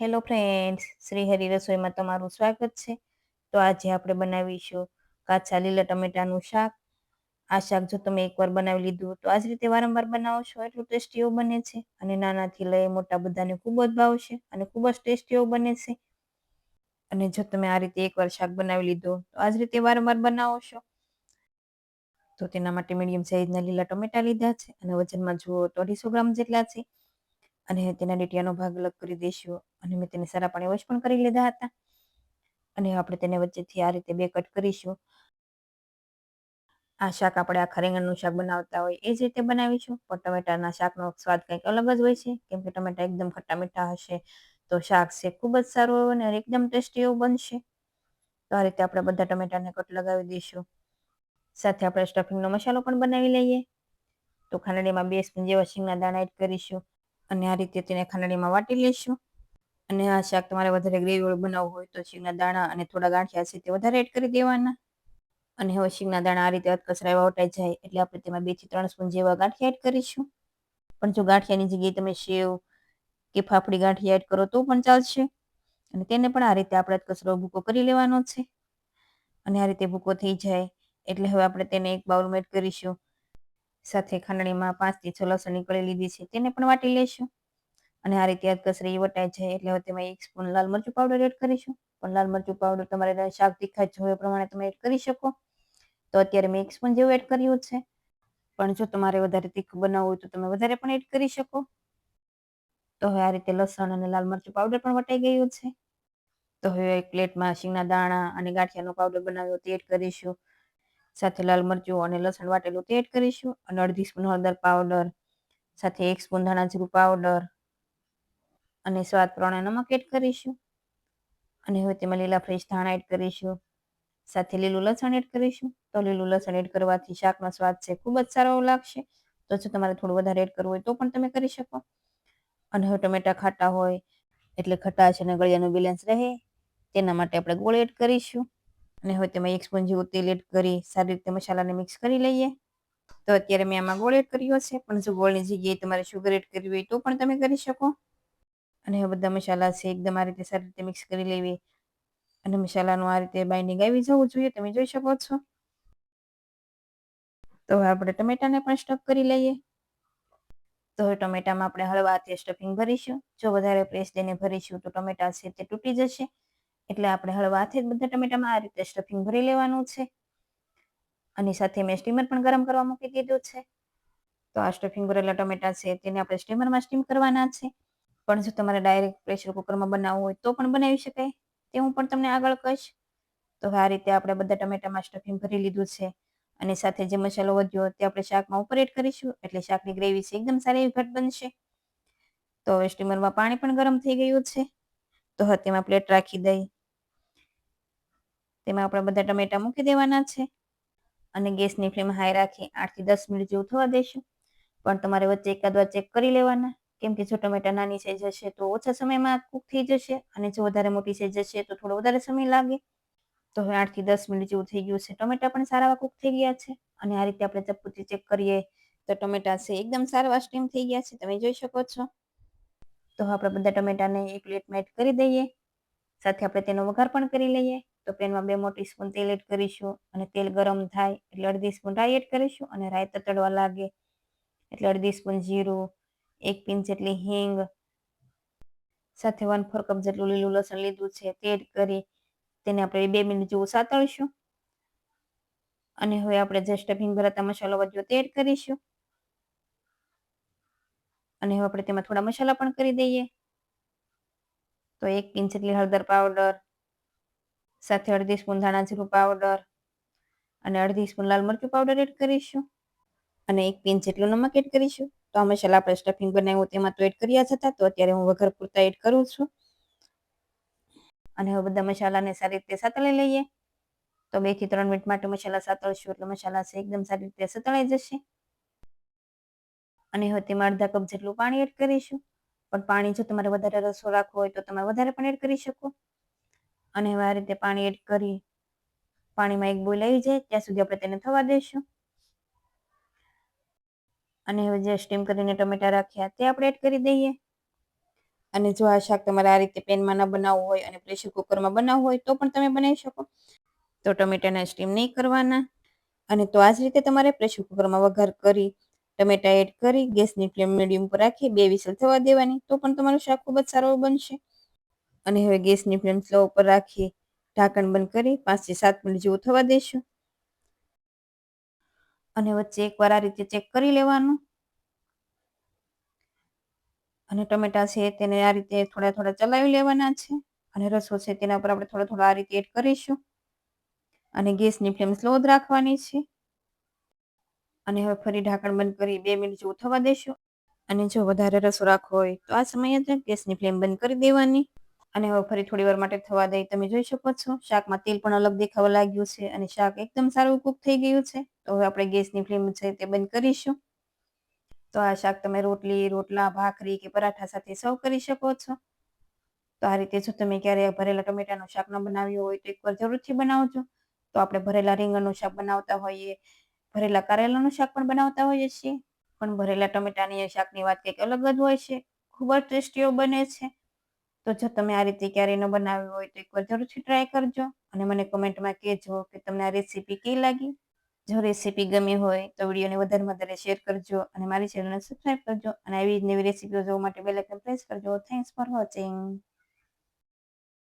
Hello friends Shri Hari રસોઈમાં તમારું સ્વાગત છે. તો આજે આપણે બનાવીશું કાચા લીલા ટમેટાનું શાક. આ શાક જો તમે એકવાર બનાવી લીધું તો આ જ રીતે વારંવાર બનાવો છો, એટલું ટેસ્ટી એવું બને છે અને નાનાથી લઈ મોટા બધાને ખૂબ જ ભાવશે અને ખૂબ જ ટેસ્ટી એવું બને છે. અને જો તમે આ રીતે એકવાર શાક બનાવી લીધું તો આ જ રીતે વારંવાર બનાવો છો. તો તેના માટે મીડિયમ સાઈઝના લીલા ટમેટા લીધા છે અને વજનમાં જુઓ તો અઢીસો ગ્રામ જેટલા છે. અને તેના ડીટીયાનો ભાગ અલગ કરી દઈશું અને મેં તેને સારા પાણી વોશ પણ કરી લીધા હતા. અને આપણે તેને વચ્ચેથી આ રીતે બે કટ કરીશું. આ શાક આપણે આખા રીંગણનું શાક બનાવતા હોય એ જ રીતે બનાવીશું. પણ ટમેટાના શાકનો સ્વાદ કંઈક અલગ જ હોય છે. કેમ કે ટમેટા એકદમ ખટ્ટા મીઠા હશે, તો શાક છે ખૂબ જ સારું એવું અને એકદમ ટેસ્ટી એવું બનશે. તો આ રીતે આપણે બધા ટમેટાને કટ લગાવી દઈશું. સાથે આપણે સ્ટફિંગનો મસાલો પણ બનાવી લઈએ. તો ખાંડણીમાં બે સ્પૂન જેવા શીંગના દાણા એડ કરીશું. અને આ રીતે તેને ખાંડણીમાં વાટી લઈશું. અને આ શાક તમારે વધારે ગ્રેવીવાળું બનાવવું હોય તો શીંગના દાણા અને થોડા ગાંઠિયા છે તે વધારે એડ કરી દેવાના. અને હવે શીંગના દાણા આ રીતે અધકચરા એવા વટાઈ જાય એટલે આપણે તેમાં બેથી ત્રણ સ્પૂન જેવા ગાંઠિયા એડ કરીશું. પણ જો ગાંઠિયાની જગ્યાએ તમે સેવ કે ફાફડી ગાંઠિયા એડ કરો તો પણ ચાલશે. અને તેને પણ આ રીતે આપણે કચરો ભૂકો કરી લેવાનો છે. અને આ રીતે ભૂકો થઈ જાય એટલે હવે આપણે તેને એક બાઉલમાં એડ કરીશું. સાથે ખાંડણીમાં પાંચથી છ લસણની કળી લીધી છે, તેને પણ વાટી લઈશું. અને આ રીતે અધકસરી વટાઈ જાય એટલે તેમાં એક સ્પૂન લાલ મરચું પાવડર એડ કરીશું. પણ લાલ મરચું પાવડર તમારે શાક તીખા જોઈએ પ્રમાણે તમે એડ કરી શકો. તો અત્યારે મેં એક સ્પૂન જેવું એડ કર્યું છે. પણ જો તમારે વધારે તીખું બનાવવું હોય તો તમે વધારે પણ એડ કરી શકો. તો હવે આ રીતે લસણ અને લાલ મરચું પાવડર પણ વટાઈ ગયું છે. તો હવે એક પ્લેટમાં શીંગના દાણા અને ગાંઠિયાનો પાવડર બનાવ્યો તે એડ કરીશું. સાથે લાલ મરચું અને લસણ વાટેલું તે એડ કરીશું. અને અડધી સ્પૂન હળદર પાવડર, સાથે એક સ્પૂન ધાણા જીરું પાવડર અને સ્વાદ પ્રમાણે નમક એડ કરીશું. અને હવે તેમાં લીલા ફ્રેશ ધાણા એડ કરીશું. સાથે લીલું લસણ એડ કરીશું. તો લીલું લસણ એડ કરવાથી શાકનો સ્વાદ છે ખૂબ જ સારો લાગશે. તો જો તમારે થોડું વધારે એડ કરવું હોય તો પણ તમે કરી શકો. અને હવે ટમેટા ખાટા હોય એટલે ખટાશ અને ગળિયાનું બેલેન્સ રહે. તેના માટે આપણે ગોળ એડ કરીશું. અને હવે તેમાં એક સ્પૂન જેવું તેલ એડ કરી સારી રીતે મસાલાને મિક્સ કરી લઈએ. તો અત્યારે મેં આમાં ગોળ એડ કર્યો છે, પણ જો ગોળની જગ્યાએ તમારે શુગર એડ કરવી હોય તો પણ તમે કરી શકો. અને હવે બધા મસાલા છે, એકદમ આ રીતે સારી રીતે મિક્સ કરી લેવી. અને મસાલાનું આ રીતે બાઇન્ડિંગ આવી જવું જોઈએ, તમે જોઈ શકો છો. તો હવે આપણે ટમેટાને પણ સ્ટફ કરી લઈએ. તો હવે ટમેટામાં આપણે હળવા હાથે સ્ટફિંગ ભરીશું. જો વધારે પ્રેસ દઈને ભરીશું તો ટમેટા છે તે તૂટી જશે. એટલે આપણે હળવાથી જ બધા ટમેટામાં આ રીતે સ્ટફિંગ ભરી લેવાનું છે. અને સાથે મેં સ્ટીમર પણ ગરમ કરવા મૂકી દીધું છે. તો આ સ્ટફિંગ ભરેલા ટમેટા છે તેને આપણે સ્ટીમરમાં સ્ટીમ કરવાના છે. પણ જો તમારે ડાયરેક્ટ પ્રેશર કુકરમાં બનાવવું હોય તો પણ બનાવી શકાય. તે હું પણ તમને આગળ કહીશ. તો આ રીતે આપણે બધા ટમેટામાં સ્ટફિંગ ભરી લીધું છે. અને સાથે જે મસાલો વધ્યો તે આપણે શાકમાં એડ કરીશું. એટલે શાકની ગ્રેવી છે એકદમ સારી એવી ઘટ બનશે. તો હવે સ્ટીમરમાં પાણી પણ ગરમ થઈ ગયું છે. તો તેમાં પ્લેટ રાખી દઈ. તેમાં આપણે બધા ટમેટા મૂકી દેવાના છે અને ગેસની ફ્લેમ હાઈ રાખી આઠથી દસ મિનિટ જેવું થવા દઈશું પણ તમારે વચ્ચે એકાદ વાર ચેક કરી લેવાના. કેમ કે જો ટમેટા નાની થઈ હશે તો ઓછા સમયમાં કૂક થઈ જશે અને જો વધારે મોટી થઈ હશે તો થોડો વધારે સમય લાગે. તો હવે આઠથી દસ મિનિટ જેવું થઈ ગયું છે. ટમેટા પણ સારા કૂક થઈ ગયા છે અને આ રીતે આપણે ચપ્પુથી ચેક કરીએ તો ટમેટા છે એકદમ સારા સ્ટીમ થઈ ગયા છે. તમે જોઈ શકો છો. તો આપણે બધા ટમેટાને એક પ્લેટમાં એડ કરી દઈએ. સાથે આપણે તેનો વઘાર પણ કરી લઈએ. તો પેનમાં બે મોટી સ્પૂન તેલ એડ કરીશું અને તેલ ગરમ થાય એટલે અડધી સ્પૂન રાઈ એડ કરીશું અને રાઈ તતડવા લાગે એટલે અડધી સ્પૂન જીરું, એક પિંચ જેટલી હિંગ, સાથે વન ફોર કપ જેટલું લીલું લસણ લીધું છે તે એડ કરી તેને આપણે બે મિનિટ જેવું સાતળીશું. અને હવે આપણે જે સ્ટફિંગ ભરાતા મસાલો વધ્યો તે એડ કરીશું. અને હવે આપણે તેમાં થોડા મસાલા પણ કરી દઈએ. તો એક પિંચ જેટલી હળદર પાવડર સાથે અડધી સ્પૂન ધાણા જીરું પાવડર અને અડધી સ્પૂન લાલ મરચું પાવડર એડ કરીશું અને એક પિંચ જેટલું નમક એડ કરીશું. તો આ મસાલા આપણે સ્ટફિંગ બનાવ્યું તેમાં તો એડ કર્યા જ તો અત્યારે હું વઘાર પૂરતા એડ કરું છું. અને હવે બધા મસાલાને સારી રીતે સાતળી લઈએ. તો બેથી ત્રણ મિનિટ માટે મસાલા સાતળશું, એટલે મસાલા છે એકદમ સારી રીતે સતળાઈ જશે. અને હવે તેમાં અડધા કપ જેટલું પાણી એડ કરીશું. પણ પાણી જો તમારે વધારે રસો રાખવો હોય તો તમે વધારે પણ એડ કરી શકો. અને આ રીતે પાણી એડ કરી, પાણીમાં એક બોઇલ આવી જાય, ત્યાં સુધી આપણે તેને થવા દઈશું અને હવે જે સ્ટીમ કરીને ટમેટા રાખ્યા, તે આપણે એડ કરી દઈએ. અને જો આ શાક તમારે આ રીતે પેનમાં ન બનાવવું હોય અને પ્રેશર કુકરમાં બનાવવું હોય, તો પણ તમે બનાવી શકો. તો ટમેટાના સ્ટીમ નહીં કરવાના. અને તો આ જ રીતે તમારે પ્રેશર કુકરમાં વઘાર કરી, ટમેટા એડ કરી, ગેસની ફ્લેમ મીડિયમ પર રાખી, બે વિસલ થવા દેવાની, તો પણ તમારું શાક ખૂબ જ સારું બનશે. અને હવે ગેસની ફ્લેમ સ્લો ઉપર રાખી ઢાંકણ બંધ કરી પાંચથી સાત મિનિટ જેવું થવા દઈશું અને વચ્ચે એકવાર આ રીતે ચેક કરી લેવાનું. અને ટમેટા છે તેને આ રીતે થોડા થોડા ચલાવી લેવાના છે. અને રસો છે તેના પર આપણે થોડા થોડો આ રીતે એડ કરીશું. અને ગેસની ફ્લેમ સ્લો જ રાખવાની છે. અને હવે ફરી ઢાંકણ બંધ કરી બે મિનિટ જેવું થવા દેશું. અને જો વધારે રસો રાખવો હોય તો આ સમયે જ ગેસની ફ્લેમ બંધ કરી દેવાની. અને હવે ફરી થોડી વાર માટે થવા દઈ તમે જોઈ શકો છો. શાકમાં તેલ પણ અલગ દેખાવા લાગ્યું છે અને શાક એકદમ સારું કૂક થઈ ગયું છે. તો હવે આપણે ગેસની ફ્લેમ છે તે બંધ કરીશું. તો આ શાક તમે રોટલી, રોટલા, ભાખરી કે પરાઠા સાથે સર્વ કરી શકો છો. તો આ રીતે જો તમે ક્યારે ભરેલા ટમેટાનું શાક ન બનાવ્યું હોય તો એકવાર જરૂરથી બનાવજો. તો આપણે ભરેલા રીંગણનું શાક બનાવતા હોઈએ, ભરેલા કારેલાનું શાક પણ બનાવતા હોઈએ છીએ. પણ ભરેલા ટમેટાની શાકની વાત કંઈક અલગ જ હોય છે. ખૂબ જ ટેસ્ટીઓ બને છે. તો જો તમે આ રીતે ક્યારેય ન બનાવ્યું હોય તો એકવાર જરૂરથી ટ્રાય કરજો અને મને કમેન્ટમાં કહેજો કે તમને આ રેસીપી કેવી લાગી. જો રેસીપી ગમી હોય તો વિડીયોને વધારે વધારે શેર કરજો અને મારી ચેનલને સબસ્ક્રાઈબ કરજો અને આવી જ નવી રેસીપીઓ જોવા માટે બેલ આઇકન પ્રેસ કરજો. Thanks for watching